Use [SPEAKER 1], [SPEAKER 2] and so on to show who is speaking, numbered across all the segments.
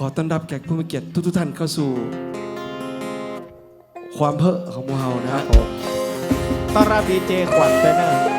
[SPEAKER 1] ขอต้อนรับแขกผู้มีเกียรติทุกทุกท่านเข้าสู่ ความเพ้อของมูเฮานะครับผม
[SPEAKER 2] ต้อนรับ
[SPEAKER 1] ดีเจขวัญไปนะ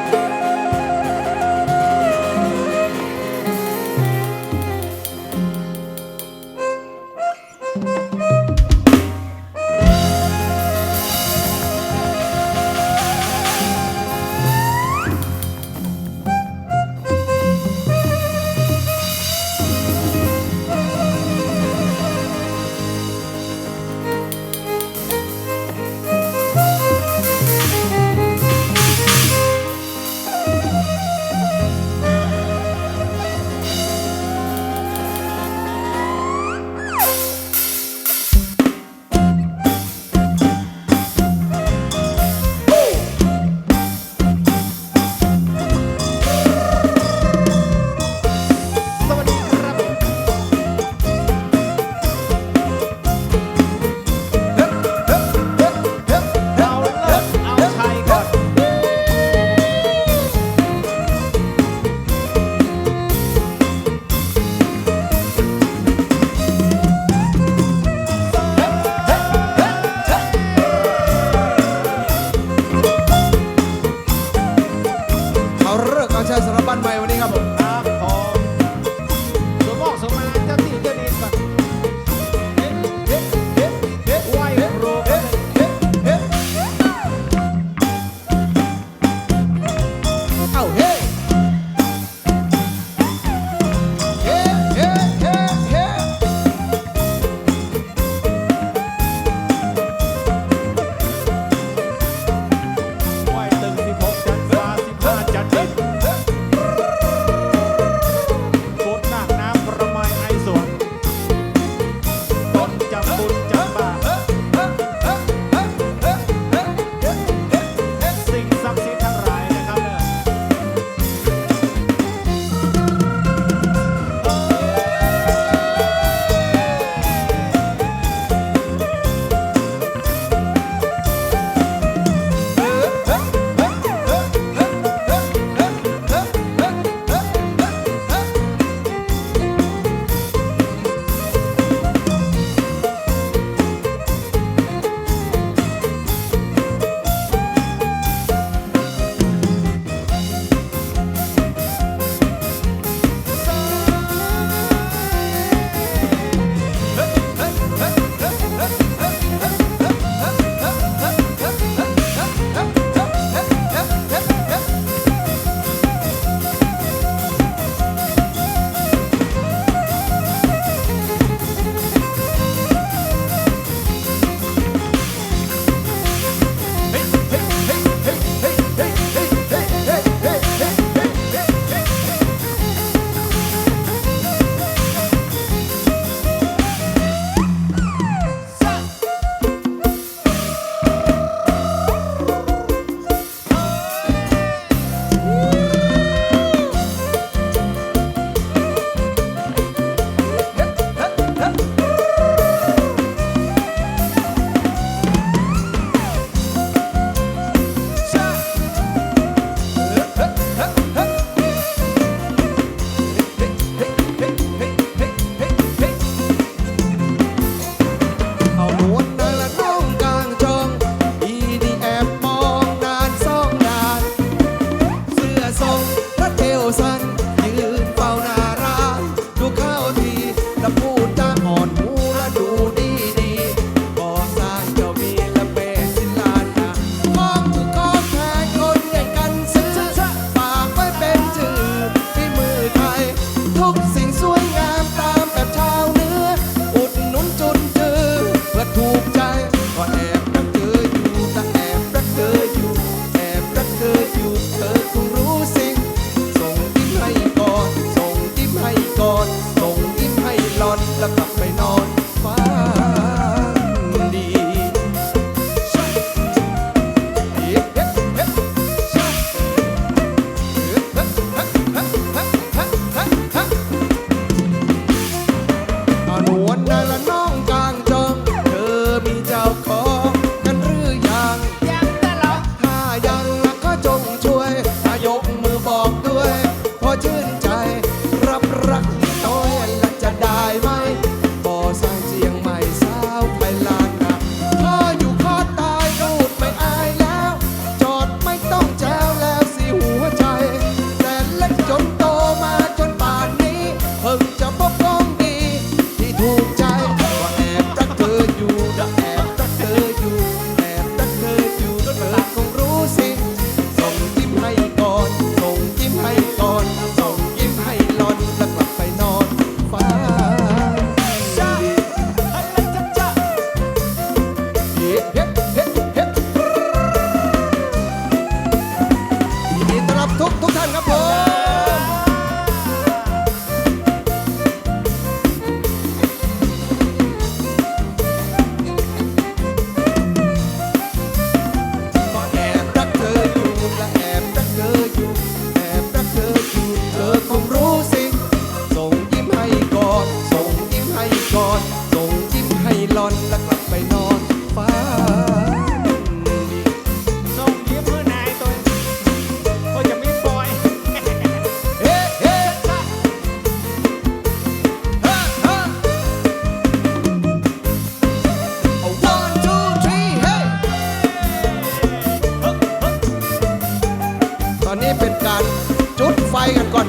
[SPEAKER 1] จุดไฟกันก่อน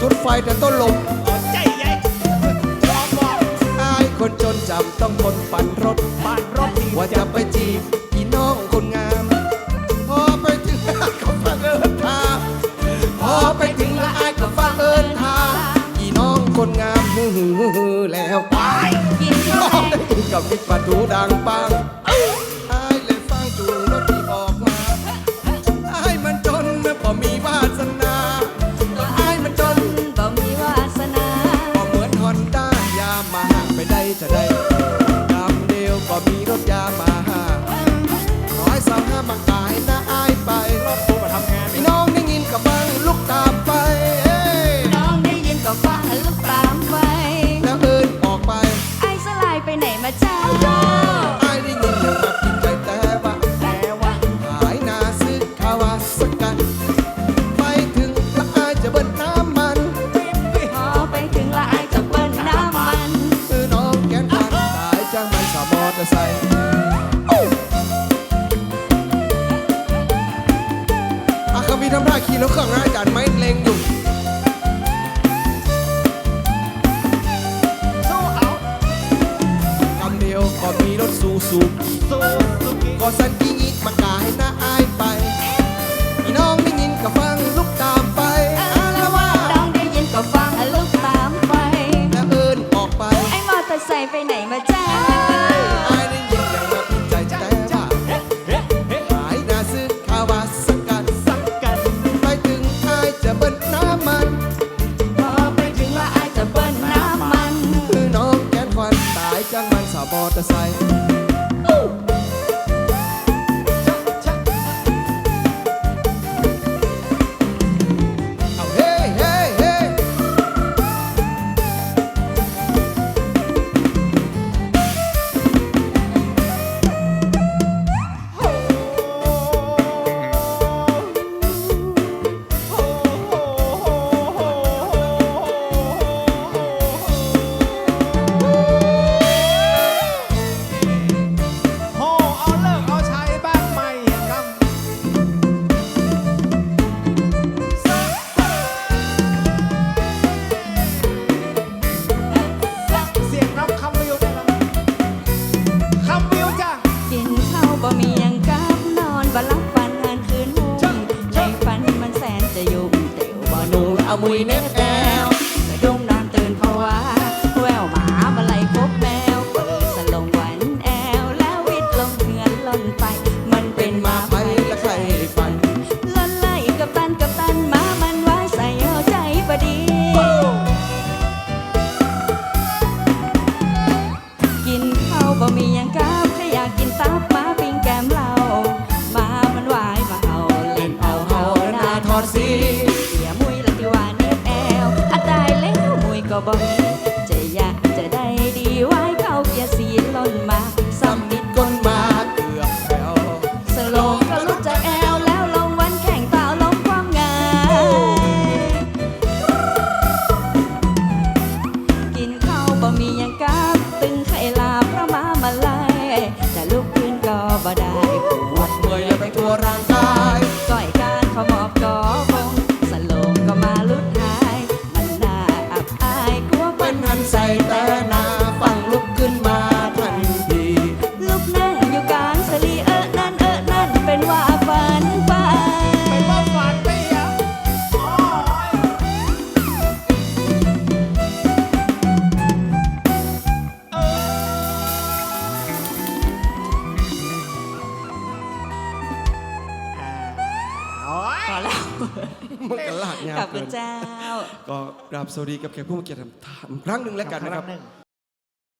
[SPEAKER 1] จุดไฟ
[SPEAKER 3] แต่ต้นลม
[SPEAKER 2] ใจใหญ่ยอมบอก
[SPEAKER 3] อาคนจนจำต้องคนปั่นรถ
[SPEAKER 2] บ้านรถ
[SPEAKER 3] ว่าจะไปจีบพี่น้องคนงาม พอไปถึงก็ฟังเอิญทาพอไปถึงละอ้ก็ฟังเอิญทาพี่น้องคนงามฮือแล้วไป
[SPEAKER 1] กิน
[SPEAKER 3] กับมิตรปลา
[SPEAKER 2] ทู
[SPEAKER 3] ดังปั
[SPEAKER 1] ง
[SPEAKER 3] gusto Ko sa tingin man kahit na အမွေနဲ့ ตัวร่าง จ้า ก็ก
[SPEAKER 1] รา
[SPEAKER 3] บสวั
[SPEAKER 2] สดี
[SPEAKER 1] กับแขกผู้มาเกียรติ
[SPEAKER 3] ทุกท่า
[SPEAKER 1] น
[SPEAKER 3] ครั้งหนึ่งแล้วกันนะครับ
[SPEAKER 2] ครั้งหนึ่ง